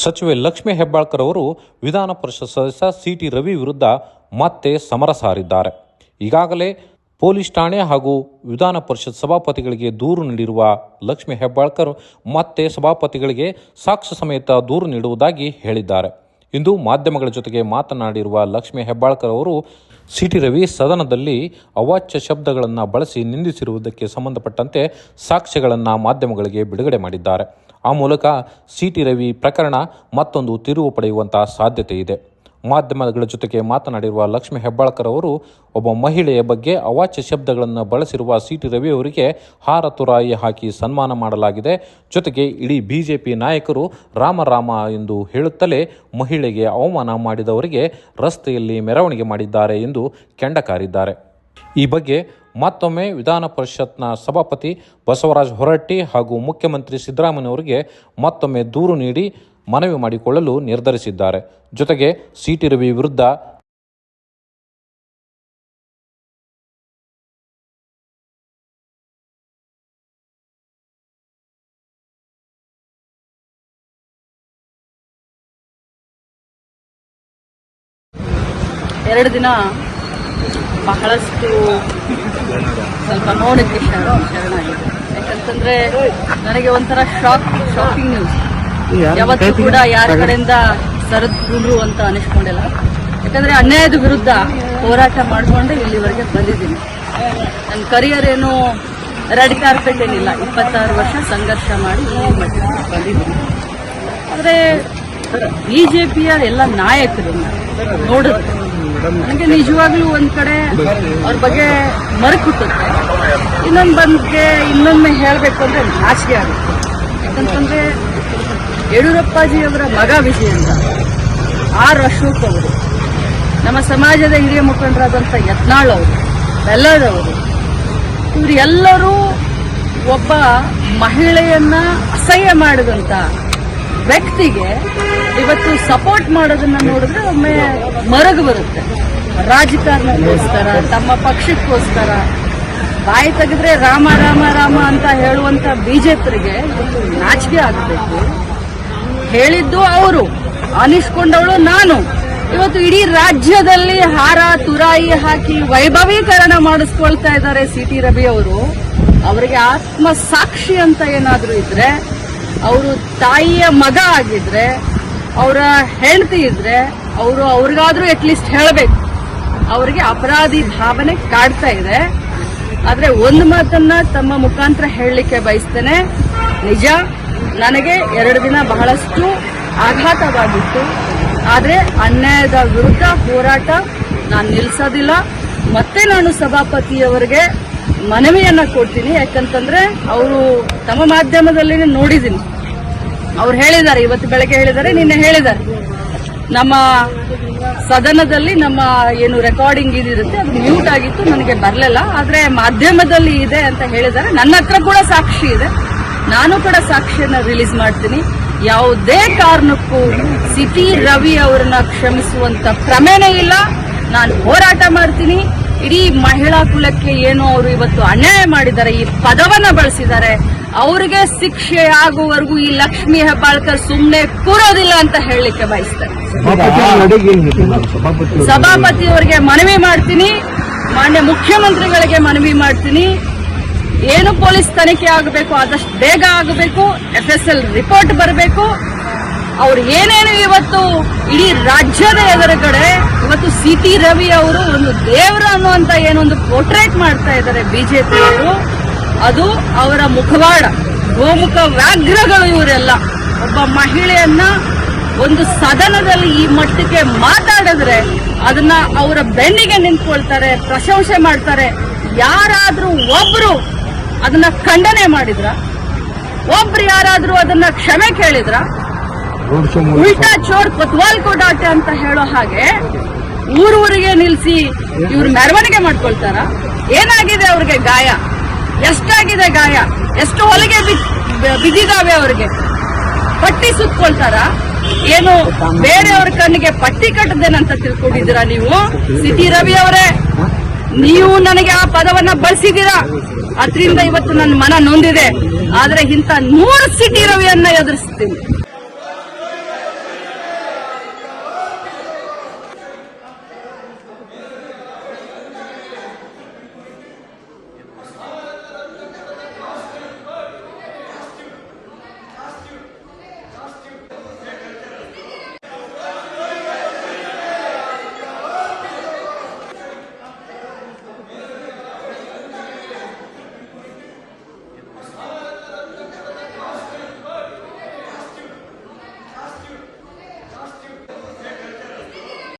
ಸಚಿವೆ ಲಕ್ಷ್ಮೀ ಹೆಬ್ಬಾಳ್ಕರ್ ಅವರು ವಿಧಾನ ಪರಿಷತ್ ಸದಸ್ಯ ಸಿ ಟಿ ರವಿ ವಿರುದ್ಧ ಮತ್ತೆ ಸಮರ ಸಾರಿದ್ದಾರೆ. ಈಗಾಗಲೇ ಪೊಲೀಸ್ ಠಾಣೆ ಹಾಗೂ ವಿಧಾನ ಪರಿಷತ್ ಸಭಾಪತಿಗಳಿಗೆ ದೂರು ನೀಡಿರುವ ಲಕ್ಷ್ಮೀ ಹೆಬ್ಬಾಳ್ಕರ್ ಮತ್ತೆ ಸಭಾಪತಿಗಳಿಗೆ ಸಾಕ್ಷ್ಯ ಸಮೇತ ದೂರು ನೀಡುವುದಾಗಿ ಹೇಳಿದ್ದಾರೆ. ಇಂದು ಮಾಧ್ಯಮಗಳ ಜೊತೆಗೆ ಮಾತನಾಡಿರುವ ಲಕ್ಷ್ಮೀ ಹೆಬ್ಬಾಳ್ಕರ್ ಅವರು ಸಿ ಟಿ ರವಿ ಸದನದಲ್ಲಿ ಅವಾಚ್ಯ ಶಬ್ದಗಳನ್ನು ಬಳಸಿ ನಿಂದಿಸಿರುವುದಕ್ಕೆ ಸಂಬಂಧಪಟ್ಟಂತೆ ಸಾಕ್ಷ್ಯಗಳನ್ನು ಮಾಧ್ಯಮಗಳಿಗೆ ಬಿಡುಗಡೆ ಮಾಡಿದ್ದಾರೆ. ಆ ಮೂಲಕ ಸಿಟಿ ರವಿ ಪ್ರಕರಣ ಮತ್ತೊಂದು ತಿರುವು ಪಡೆಯುವಂತಹ ಸಾಧ್ಯತೆ ಇದೆ. ಮಾಧ್ಯಮಗಳ ಜೊತೆಗೆ ಮಾತನಾಡಿರುವ ಲಕ್ಷ್ಮೀ ಹೆಬ್ಬಾಳ್ಕರ್ ಅವರು, ಒಬ್ಬ ಮಹಿಳೆಯ ಬಗ್ಗೆ ಅವಾಚ್ಯ ಶಬ್ದಗಳನ್ನು ಬಳಸಿರುವ ಸಿ ಟಿ ರವಿ ಅವರಿಗೆ ಹಾರ ತುರಾಯಿ ಹಾಕಿ ಸನ್ಮಾನ ಮಾಡಲಾಗಿದೆ. ಜೊತೆಗೆ ಇಡೀ ಬಿಜೆಪಿ ನಾಯಕರು ರಾಮ ರಾಮ ಎಂದು ಹೇಳುತ್ತಲೇ ಮಹಿಳೆಗೆ ಅವಮಾನ ಮಾಡಿದವರಿಗೆ ರಸ್ತೆಯಲ್ಲಿ ಮೆರವಣಿಗೆ ಮಾಡಿದ್ದಾರೆ ಎಂದು ಕೆಂಡ ಕಾರಿದ್ದಾರೆ ಈ ಬಗ್ಗೆ ಮತ್ತೊಮ್ಮೆ ವಿಧಾನ ಪರಿಷತ್ನ ಸಭಾಪತಿ ಬಸವರಾಜ ಹೊರಟ್ಟಿ ಹಾಗೂ ಮುಖ್ಯಮಂತ್ರಿ ಸಿದ್ದರಾಮಯ್ಯವರಿಗೆ ಮತ್ತೊಮ್ಮೆ ದೂರು ನೀಡಿ ಮನವಿ ಮಾಡಿಕೊಳ್ಳಲು ನಿರ್ಧರಿಸಿದ್ದಾರೆ. ಜೊತೆಗೆ ಸಿಟಿ ರವಿ ವಿರುದ್ಧ ಎರಡು ದಿನ ಬಹಳಷ್ಟು ಸ್ವಲ್ಪ ನೋಡಕ್ಕೆ ಶರಣ ಶರಣಾಗಿದೆ ಯಾಕಂತಂದ್ರೆ ನನಗೆ ಒಂಥರ ಶಾಕ್ ಶಾಕಿಂಗ್ ನ್ಯೂಸ್ ಯಾವತ್ತೂ ಕೂಡ ಯಾರ ಕಡೆಯಿಂದ ಸರದ್ರು ಅಂತ ಅನಿಸ್ಕೊಂಡಿಲ್ಲ. ಯಾಕಂದ್ರೆ ಅನ್ಯಾಯದ ವಿರುದ್ಧ ಹೋರಾಟ ಮಾಡಿಕೊಂಡು ಇಲ್ಲಿವರೆಗೆ ಬಂದಿದ್ದೀನಿ. ನನ್ನ ಕರಿಯರ್ ಏನು ರೆಡ್ ಕಾರ್ಪೆಟ್ ಏನಿಲ್ಲ. ಇಪ್ಪತ್ತಾರು ವರ್ಷ ಸಂಘರ್ಷ ಮಾಡಿ ಬಂದಿದ್ದೀನಿ. ಆದರೆ ಬಿ ಜೆ ಪಿಯ ಎಲ್ಲ ನಾಯಕರನ್ನ ನೋಡಿದ್ರೆ ನನಗೆ ನಿಜವಾಗ್ಲೂ ಒಂದ್ ಕಡೆ ಅವ್ರ ಬಗ್ಗೆ ಮರುಕುಟ್ಟುತ್ತೆ ಇನ್ನೊಂದ್ ಬಂದ್ಗೆ ಇನ್ನೊಮ್ಮೆ ಹೇಳಬೇಕು ಅಂದ್ರೆ ನಾಚಿಕೆ ಆಗುತ್ತೆ. ಯಾಕಂತಂದ್ರೆ ಯಡಿಯೂರಪ್ಪಾಜಿಯವರ ಮಗ ವಿಜಯೇಂದ್ರ ಆರ್ ಅಶೋಕ್ ಅವರು, ನಮ್ಮ ಸಮಾಜದ ಹಿರಿಯ ಮುಖಂಡರಾದಂಥ ಯತ್ನಾಳ್ ಅವರು ಬೆಲ್ಲದವರು ಇವರೆಲ್ಲರೂ ಒಬ್ಬ ಮಹಿಳೆಯನ್ನ ಅಸಹ್ಯ ಮಾಡಿದಂತ ವ್ಯಕ್ತಿಗೆ ಇವತ್ತು ಸಪೋರ್ಟ್ ಮಾಡೋದನ್ನ ನೋಡಿದ್ರೆ ಒಮ್ಮೆ ಮರಗು ಬರುತ್ತೆ. ರಾಜಕಾರಣಕ್ಕೋಸ್ಕರ, ತಮ್ಮ ಪಕ್ಷಕ್ಕೋಸ್ಕರ, ಬಾಯಿ ತೆಗೆದ್ರೆ ರಾಮ ರಾಮ ರಾಮ ಅಂತ ಹೇಳುವಂತ ಇವತ್ತು ನಾಚಿಕೆ ಆಗಬೇಕು. ಹೇಳಿದ್ದು ಅವರು, ಅನಿಸ್ಕೊಂಡವಳು ನಾನು. ಇವತ್ತು ಇಡೀ ರಾಜ್ಯದಲ್ಲಿ ಹಾರ, ತುರಾಯಿ ಹಾಕಿ ವೈಭವೀಕರಣ ಮಾಡಿಸ್ಕೊಳ್ತಾ ಇದ್ದಾರೆ ಸಿ ಟಿ ರವಿ ಅವರು. ಅವರಿಗೆ ಆತ್ಮ ಸಾಕ್ಷಿ ಅಂತ ಏನಾದರೂ ಇದ್ರೆ ಅವರು ತಾಯಿಯ ಮಗ ಆಗಿದ್ರೆ, ಅವರ ಹೆಂಡತಿ ಇದ್ರೆ, ಅವರು ಅವ್ರಿಗಾದ್ರೂ ಅಟ್ಲೀಸ್ಟ್ ಹೇಳಬೇಕು. ಅವರಿಗೆ ಅಪರಾಧಿ ಭಾವನೆ ಕಾಡ್ತಾ ಇದೆ. ಆದ್ರೆ ಒಂದು ಮಾತನ್ನ ತಮ್ಮ ಮುಖಾಂತರ ಹೇಳಲಿಕ್ಕೆ ಬಯಸ್ತೇನೆ. ನಿಜ, ನನಗೆ ಎರಡು ದಿನ ಬಹಳಷ್ಟು ಆಘಾತವಾಗಿತ್ತು. ಆದ್ರೆ ಅನ್ಯಾಯದ ವಿರುದ್ಧ ಹೋರಾಟ ನಾನು ನಿಲ್ಲಿಸೋದಿಲ್ಲ ಮತ್ತೆ ನಾನು ಸಭಾಪತಿಯವರಿಗೆ ಮನವಿಯನ್ನ ಕೊಡ್ತೀನಿ. ಯಾಕಂತಂದ್ರೆ ಅವರು ತಮ್ಮ ಮಾಧ್ಯಮದಲ್ಲಿ ನೋಡಿದ್ದೀನಿ. ಅವ್ರು ಹೇಳಿದ್ದಾರೆ, ಇವತ್ತು ಬೆಳಗ್ಗೆ ಹೇಳಿದ್ದಾರೆ, ನಿನ್ನೆ ಹೇಳಿದ್ದಾರೆ. ನಮ್ಮ ಸದನದಲ್ಲಿ ನಮ್ಮ ಏನು ರೆಕಾರ್ಡಿಂಗ್ ಇದಿರುತ್ತೆ, ಅದು ಮ್ಯೂಟ್ ಆಗಿತ್ತು, ನನಗೆ ಬರಲಿಲ್ಲ. ಆದ್ರೆ ಮಾಧ್ಯಮದಲ್ಲಿ ಇದೆ ಅಂತ ಹೇಳಿದ್ದಾರೆ. ನನ್ನ ಹತ್ರ ಕೂಡ ಸಾಕ್ಷಿ ಇದೆ. ನಾನು ಕೂಡ ಸಾಕ್ಷಿಯನ್ನು ರಿಲೀಸ್ ಮಾಡ್ತೀನಿ. ಯಾವುದೇ ಕಾರಣಕ್ಕೂ ಸಿಟಿ ರವಿ ಅವರನ್ನ ಕ್ಷಮಿಸುವಂತ ಪ್ರಮೇನೇ ಇಲ್ಲ. ನಾನು ಹೋರಾಟ ಮಾಡ್ತೀನಿ. ಇಡೀ ಮಹಿಳಾ ಕುಲಕ್ಕೆ ಏನು ಅವರು ಇವತ್ತು ಅನ್ಯಾಯ ಮಾಡಿದ್ದಾರೆ ಈ ಪದವನ್ನ ಬಳಸಿದ್ದಾರೆ. ಅವರಿಗೆ ಶಿಕ್ಷೆ ಆಗುವವರೆಗೂ ಈ ಲಕ್ಷ್ಮಿ ಹೆಬ್ಬಾಳ್ಕರ್ ಸುಮ್ಮನೆ ಕೂರೋದಿಲ್ಲ ಅಂತ ಹೇಳಲಿಕ್ಕೆ ಬಯಸ್ತಾರೆ ಸಭಾಪತಿಯವರಿಗೆ ಮನವಿ ಮಾಡ್ತೀನಿ ಮಾನ್ಯ ಮುಖ್ಯಮಂತ್ರಿಗಳಿಗೆ ಮನವಿ ಮಾಡ್ತೀನಿ. ಏನು ಪೊಲೀಸ್ ತನಿಖೆ ಆಗಬೇಕು ಆದಷ್ಟು ಬೇಗ ಆಗಬೇಕು ಎಫ್ ಎಸ್ ಎಲ್ ರಿಪೋರ್ಟ್ ಬರಬೇಕು. ಅವ್ರು ಏನೇನು ಇವತ್ತು ಇಡೀ ರಾಜ್ಯದ ಎದುರುಗಡೆ ಇವತ್ತು ಸಿ ಟಿ ರವಿ ಅವರು ಒಂದು ದೇವರ ಅನ್ನುವಂತ ಏನೊಂದು ಪೋರ್ಟ್ರೇಟ್ ಮಾಡ್ತಾ ಇದ್ದಾರೆ ಬಿಜೆಪಿ ಅವರು. ಅದು ಅವರ ಮುಖವಾಡ, ಗೋಮುಖ ವ್ಯಾಘ್ರಗಳು ಇವರೆಲ್ಲ. ಒಬ್ಬ ಮಹಿಳೆಯನ್ನ ಒಂದು ಸದನದಲ್ಲಿ ಈ ಮಟ್ಟಕ್ಕೆ ಮಾತಾಡಿದ್ರೆ ಅದನ್ನ ಅವರ ಬೆನ್ನಿಗೆ ನಿಂತ್ಕೊಳ್ತಾರೆ, ಪ್ರಶಂಸೆ ಮಾಡ್ತಾರೆ. ಯಾರಾದ್ರೂ ಒಬ್ರು ಅದನ್ನ ಖಂಡನೆ ಮಾಡಿದ್ರ? ಒಬ್ರು ಯಾರಾದ್ರೂ ಅದನ್ನ ಕ್ಷಮೆ ಕೇಳಿದ್ರ? ಉಲ್ಟಾ ಚೋರ್ ಕೊತ್ವಾಲ್ ಕೊಡಾಟೆ ಅಂತ ಹೇಳೋ ಹಾಗೆ ಊರೂರಿಗೆ ನಿಲ್ಸಿ ಇವ್ರು ಮೆರವಣಿಗೆ ಮಾಡ್ಕೊಳ್ತಾರ. ಏನಾಗಿದೆ ಅವ್ರಿಗೆ ಗಾಯ? ಎಷ್ಟಾಗಿದೆ ಗಾಯ? ಎಷ್ಟು ಹೊಲಿಗೆ ಬಿದ್- ಬಿದ್ದಿದಾವೆ ಅವ್ರಿಗೆ? ಪಟ್ಟಿ ಸುತ್ಕೊಳ್ತಾರ? ಏನು ಬೇರೆಯವ್ರ ಕಣ್ಣಿಗೆ ಪಟ್ಟಿ ಕಟ್ಟದೇನಂತ ತಿಳ್ಕೊಂಡಿದ್ದೀರಾ ನೀವು? ಸಿಟಿ ರವಿ ಅವರೇ, ನೀವು ನನಗೆ ಆ ಪದವನ್ನ ಬಳಸಿದ್ದೀರಾ? ಅದರಿಂದ ಇವತ್ತು ನನ್ನ ಮನ ನೊಂದಿದೆ. ಆದ್ರೆ ಇಂಥ ನೂರು ಸಿಟಿ ರವಿಯನ್ನ ಎದುರಿಸ್ತೀನಿ.